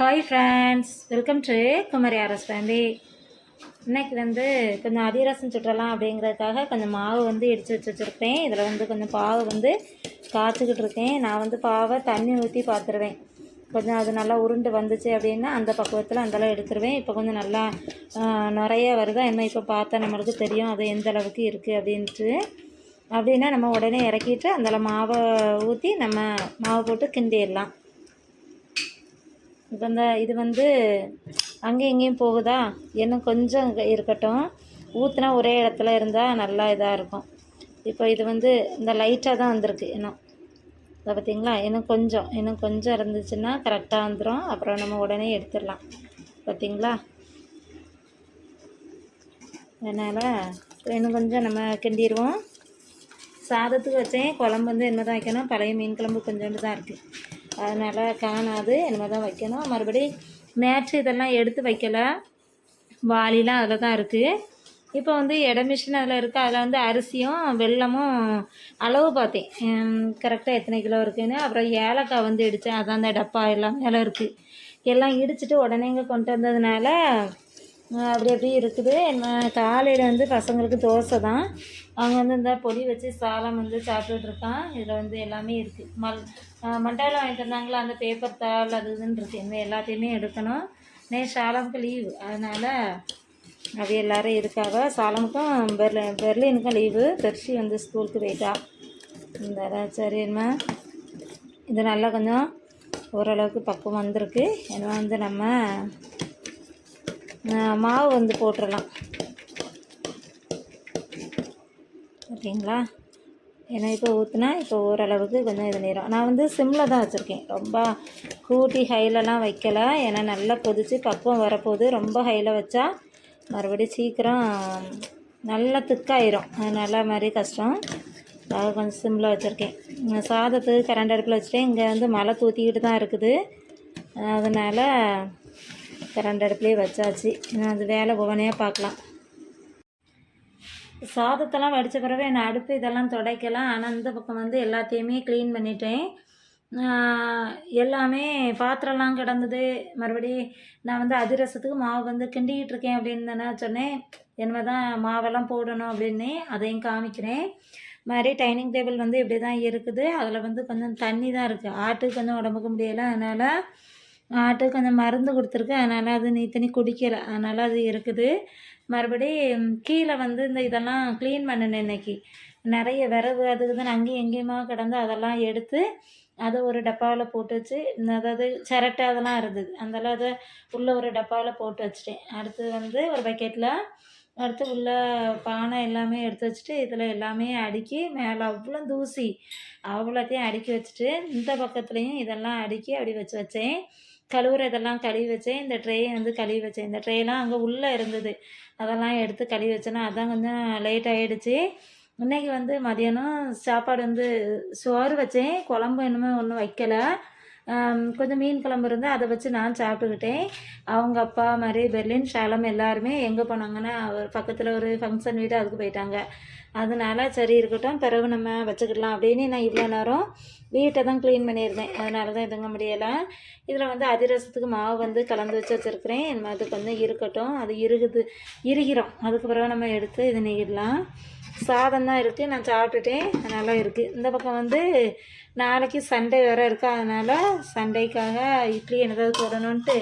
Hi friends welcome to Kumari அரஸ் family இன்றைக்கி வந்து கொஞ்சம் அதிரசம் சுற்றலாம் அப்படிங்கிறதுக்காக கொஞ்சம் மாவு வந்து இடித்து வச்சு வச்சுருப்பேன் இதில் வந்து கொஞ்சம் பாவை வந்து காய்ச்சிக்கிட்டு இருக்கேன். நான் வந்து பாவை தண்ணி ஊற்றி பார்த்துருவேன். கொஞ்சம் அது நல்லா உருண்டு வந்துச்சு அப்படின்னா அந்த பக்குவத்தில் அந்தளவு எடுத்துருவேன். இப்போ கொஞ்சம் நல்லா நிறைய வருதா? என்ன இப்போ பார்த்தா நம்மளுக்கு தெரியும் அது எந்த அளவுக்கு இருக்குது அப்படின்ட்டு. அப்படின்னா நம்ம உடனே இறக்கிட்டு அதில் மாவை ஊற்றி நம்ம மாவு போட்டு கிண்டிடலாம். இப்போ இந்த இது வந்து அங்கேயும் இங்கேயும் போகுதா? இன்னும் கொஞ்சம் இருக்கட்டும். ஊற்றுனா ஒரே இடத்துல இருந்தால் நல்லா இதாக இருக்கும். இப்போ இது வந்து இந்த லைட்டாக தான் வந்திருக்கு இன்னும். இதை பார்த்தீங்களா? இன்னும் கொஞ்சம் இன்னும் கொஞ்சம் இருந்துச்சுன்னா கரெக்டாக வந்துடும் அப்புறம் நம்ம உடனே எடுத்துடலாம். பார்த்திங்களா? அதனால் இன்னும் கொஞ்சம் நம்ம கிண்டிடுவோம். சாதத்துக்கு வச்சேன். குழம்பு வந்து என்ன தான் வைக்கணும்? பழைய மீன் குழம்பு கொஞ்சோண்டு தான் இருக்குது அதனால் காணாது. இனிமேல் தான் வைக்கணும். மறுபடி மேட்ச் இதெல்லாம் எடுத்து வைக்கலை. வாளிலாம் அதில் தான் இருக்குது இப்போ வந்து எடை மிஷின் அதில் இருக்குது அதில் வந்து அரிசியும் வெல்லமும் அளவு பார்த்தேன். கரெக்டாக எத்தனை கிலோ இருக்குன்னு. அப்புறம் ஏலக்காய் வந்து இடித்தேன் அதான் அந்த டப்பா எல்லாம் மேலே இருக்குது எல்லாம் இடிச்சிட்டு உடனே இங்கே கொண்டு வந்ததுனால அப்படி அப்படி இருக்குது. நான் காலையில் வந்து பசங்களுக்கு தோசை தான். அவங்க வந்து இந்த பொடி வச்சு சாலம் வந்து சாப்பிட்டுட்ருக்கான் இதில் வந்து எல்லாமே இருக்குது மல் மண்டாயில் வாங்கி வந்தாங்களா? அந்த பேப்பர் தாள் அது இதுன்னு இருக்குது இந்த எல்லாத்தையுமே எடுக்கணும். நே சாலமுக்கு லீவு அதனால் அது எல்லோரும் இருக்காவ சாலமுக்கும் பெர்ல பெர்லினுக்கும் லீவு பெர்ஷி வந்து ஸ்கூலுக்கு போயிட்டா. இந்த சரிம்மா இது நல்லா கொஞ்சம் ஓரளவுக்கு பக்குவம் வந்திருக்கு. ஏன்னா வந்து நம்ம மாவு வந்து போட்டுடலாம் ஓகேங்களா ஏன்னா இப்போ ஊற்றுனா இப்போ ஓரளவுக்கு கொஞ்சம் இது நேரம் நான் வந்து சிம்மில் தான் வச்சுருக்கேன். ரொம்ப கூட்டி ஹைலலாம் வைக்கலை. ஏன்னா நல்லா கொதித்து பக்குவம் வரப்போகுது. ரொம்ப ஹையில் வச்சா மறுபடியும் சீக்கிரம் நல்லா திக்காயிரும். நல்லா மாதிரி கஷ்டம். அதாவது கொஞ்சம் சிம்மில் வச்சுருக்கேன். சாதத்துக்கு கரண்ட் அடுப்பில் வச்சுட்டேன். இங்கே வந்து மழை தூத்திக்கிட்டு தான் இருக்குது. அதனால் கரண்ட் அடுப்புலேயே வச்சாச்சு. நான் அது வேலை ஒவ்வொன்றையாக பார்க்கலாம். சாதத்தெல்லாம் வடித்த பிறகு நான் அடுப்பு இதெல்லாம் துடைக்கலாம். ஆனால் இந்த பக்கம் வந்து எல்லாத்தையுமே க்ளீன் பண்ணிட்டேன். எல்லாமே பாத்திரம்லாம் கிடந்தது. மறுபடி நான் வந்து அதிரசத்துக்கு மாவு வந்து கிண்டிக்கிட்டு இருக்கேன் அப்படின்னு தானே சொன்னேன். என்ன தான் மாவெல்லாம் போடணும் அப்படின்னு அதையும் காமிக்கிறேன். மாதிரி டைனிங் டேபிள் வந்து இப்படி தான் இருக்குது. அதில் வந்து கொஞ்சம் தண்ணி தான் இருக்குது ஆட்டுக்கு கொஞ்சம் உடம்புக்கு முடியலை. அதனால் ஆட்டுக்கு கொஞ்சம் மருந்து கொடுத்துருக்கு. அதனால் அது நீ தண்ணி குடிக்கலை. அதனால் அது இருக்குது. மறுபடி கீழே வந்து இந்த இதெல்லாம் க்ளீன் பண்ணினேன் இன்னைக்கு. நிறைய விறகு அது இதுன்னு அங்கேயும் எங்கேயுமா கிடந்து அதெல்லாம் எடுத்து அதை ஒரு டப்பாவில் போட்டு வச்சு இந்த அதாவது சிரட்டை அதெல்லாம் இருந்தது அதெல்லாம் அதை உள்ளே ஒரு டப்பாவில் போட்டு வச்சுட்டேன். அடுத்து வந்து ஒரு பக்கெட்டில் அடுத்து உள்ள பானை எல்லாமே எடுத்து வச்சுட்டு இதில் எல்லாமே அடுக்கி மேலே அவ்வளோ தூசி அவ்வளோத்தையும் அடுக்கி வச்சுட்டு இந்த பக்கத்துலேயும் இதெல்லாம் அடுக்கி அப்படி வச்சு வச்சேன். கழுவுற இதெல்லாம் கழுவி வச்சேன். இந்த ட்ரேயை வந்து கழுவி வச்சேன். இந்த ட்ரேலாம் அங்கே உள்ளே இருந்தது. அதெல்லாம் எடுத்து கழுவி வச்சேன்னா அதான் கொஞ்சம் லேட் ஆகிடுச்சி இன்னைக்கு வந்து மதியானம் சாப்பாடு வந்து சோறு வச்சேன். குழம்பு இன்னுமே ஒன்றும் வைக்கல. கொஞ்சம் மீன் குழம்பு இருந்தால் அதை வச்சு நான் சாப்பிட்டுக்கிட்டேன். அவங்க அப்பா மாதிரி பெர்லின் ஷாலம் எல்லாருமே எங்கே போனாங்கன்னா அவர் பக்கத்தில் ஒரு ஃபங்க்ஷன் வீடு அதுக்கு போயிட்டாங்க. அதனால சரி இருக்கட்டும் பிறகு நம்ம வச்சுக்கிடலாம் அப்படின்னு நான் இவ்வளோ நேரம் வீட்டை தான் க்ளீன் பண்ணியிருந்தேன். அதனால தான் இதுங்க முடியலை. இதில் வந்து அதிரசத்துக்கு மாவு வந்து கலந்து வச்சு வச்சுருக்கிறேன். இனிமே அது கொஞ்சம் இருக்கட்டும். அது இறுகுது இறுகிறோம் அதுக்கு பிறகு நம்ம எடுத்து இது நெய்யிடலாம் சாதம் தான் இருக்குது நான் சாப்பிட்டுட்டேன். நல்லா இருக்குது இந்த பக்கம் வந்து நாளைக்கு சண்டே வேறு இருக்கு. அதனால் சண்டைக்காக இட்லி என்னதாவது போடணுன்ட்டு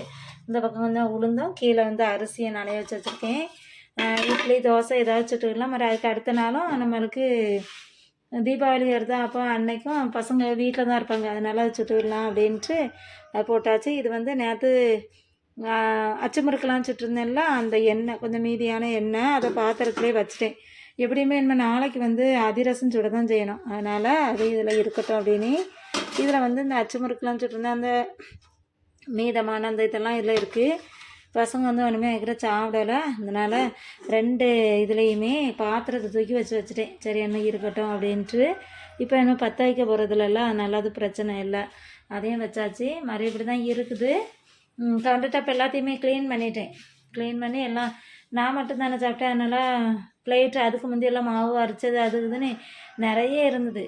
இந்த பக்கம் கொஞ்சம் உளுந்தும் கீழே வந்து அரிசியை நனைய வச்சு வச்சுருக்கேன். இட்லி தோசை ஏதாவது சுட்டுக்கலாம் மறு அதுக்கு அடுத்த நாளும் நம்மளுக்கு தீபாவளி வருதா. அப்போ அன்னைக்கும் பசங்க வீட்டில் தான் இருப்பாங்க. அதனால் அது சுட்டுவிடலாம் அப்படின்ட்டு அது போட்டாச்சு. இது வந்து நேற்று அச்சமுறுக்கெல்லாம் சுட்டிருந்தேன்ல அந்த எண்ணெய் கொஞ்சம் மீதியான எண்ணெய் அதை பாத்திரத்துலேயே வச்சுட்டேன். எப்படியுமே நம்ம நாளைக்கு வந்து அதிரசம் சுட தான் செய்யணும். அதனால் அது இதில் இருக்கட்டும் அப்படின்னு இதில் வந்து இந்த அச்சு முறுக்கெல்லாம் சுட்டிருந்தேன். அந்த மீதமான அந்த இதெல்லாம் இதில் இருக்குது பசங்க வந்து ஒன்றுமே வைக்கிற சாப்பிடலை. அதனால் ரெண்டு இதுலேயுமே பாத்திரத்தை தூக்கி வச்சு வச்சுட்டேன். சரி என்ன இருக்கட்டும் அப்படின்ட்டு. இப்போ இன்னும் பற்ற வைக்க போகிறதுலலாம் நல்லது அது பிரச்சனை இல்லை. அதையும் வச்சாச்சு. மறுபடி தான் இருக்குது. கவுண்டர் டாப் எல்லாத்தையுமே க்ளீன் பண்ணிட்டேன். க்ளீன் பண்ணி எல்லாம் நான் மட்டும் தானே சாப்பிட்டேன். அதனால் பிளேட்டு அதுக்கு முந்தியெல்லாம் மாவு அரைச்சது அது இதுன்னு நிறைய இருந்தது.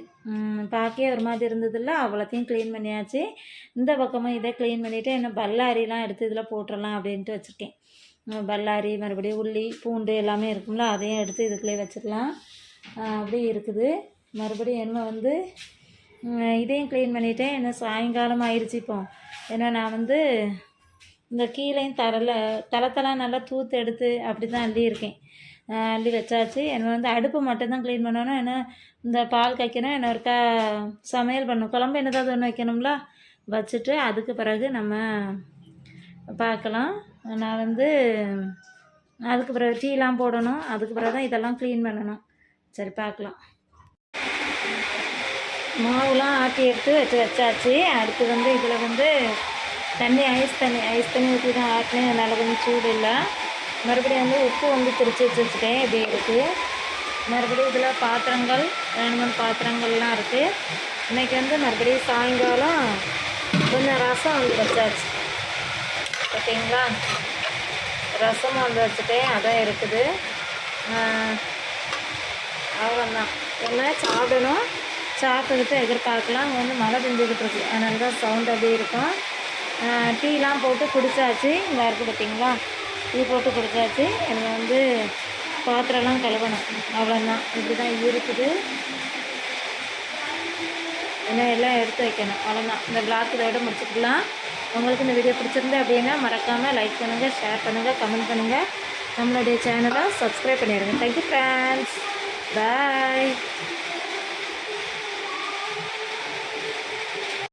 பார்க்கவே ஒரு மாதிரி இருந்ததில்ல அவ்வளோத்தையும் க்ளீன் பண்ணியாச்சு. இந்த பக்கமும் இதை க்ளீன் பண்ணிவிட்டு என்ன பல்லாரிலாம் எடுத்து இதில் போட்டுடலாம் அப்படின்ட்டு வச்சுருக்கேன். பல்லாரி மறுபடியும் உள்ளி பூண்டு எல்லாமே இருக்கும்ல அதையும் எடுத்து இதுக்குள்ளே வச்சுக்கலாம் அப்படி இருக்குது. மறுபடியும் என்ன வந்து இதையும் க்ளீன் பண்ணிவிட்டேன் என்ன சாயங்காலம் ஆயிடுச்சு இப்போ. ஏன்னா நான் வந்து இந்த கீழேயும் தரல தளத்தெல்லாம் நல்லா தூத்து எடுத்து அப்படி தான் அள்ளியிருக்கேன் அள்ளி வச்சாச்சு. என்ன வந்து அடுப்பு மட்டும்தான் க்ளீன் பண்ணணும். ஏன்னா இந்த பால் காய்க்கணும். என்ன ஒருக்கா சமையல் பண்ணணும். குழம்பு என்னதாவது ஒன்று வைக்கணும்ல? வச்சுட்டு அதுக்கு பிறகு நம்ம பார்க்கலாம். நான் வந்து அதுக்கு பிறகு டீலாம் போடணும். அதுக்கு பிறகு தான் இதெல்லாம் க்ளீன் பண்ணணும். சரி பார்க்கலாம். மாவுலாம் ஆட்டி எடுத்து வச்சு வச்சாச்சு. அடுத்து வந்து இதில் வந்து தண்ணி ஐஸ் தண்ணி ஐஸ் தண்ணி ஊற்றி தான் ஆட்டினேன். அதனால் கொஞ்சம் சூடு இல்லை மறுபடியும் வந்து உப்பு வந்து பிரித்து வச்சு வச்சுட்டேன். இப்படி இருக்குது மறுபடியும் இதில் பாத்திரங்கள் ரெண்டு மூணு பாத்திரங்கள்லாம் இருக்குது இன்றைக்கி வந்து மறுபடியும் சாயங்காலம் கொஞ்சம் ரசம் வந்து வச்சாச்சு. பார்த்தீங்களா ரசம் வந்து வச்சுட்டேன். அதான் இருக்குது. அவ்வளோதான் என்ன சாப்பிடணும்? சாப்பிட்டுக்கிட்டு எதிர்பார்க்கலாம். அங்கே வந்து மழை பெஞ்சுக்கிட்டு இருக்கு. அதனால தான் சவுண்ட் அப்படியே இருக்கும். டீலாம் போட்டு குடித்தாச்சு இங்கே இருக்குது பார்த்தீங்களா டீ போட்டு குடிச்சாச்சு. எனக்கு வந்து பாத்திரம்லாம் கழுவணும். அவ்வளோதான் இப்படி தான் இருக்குது. இன்னும் எல்லாம் எடுத்து வைக்கணும். அவ்வளோதான் இந்த பிளாக் இதோட முடிச்சுக்கலாம். உங்களுக்கு இந்த வீடியோ பிடிச்சிருந்தா அப்படின்னா மறக்காமல் லைக் பண்ணுங்கள் ஷேர் பண்ணுங்கள் கமெண்ட் பண்ணுங்கள் நம்மளுடைய சேனலை சப்ஸ்கிரைப் பண்ணிடுங்க. Thank you friends bye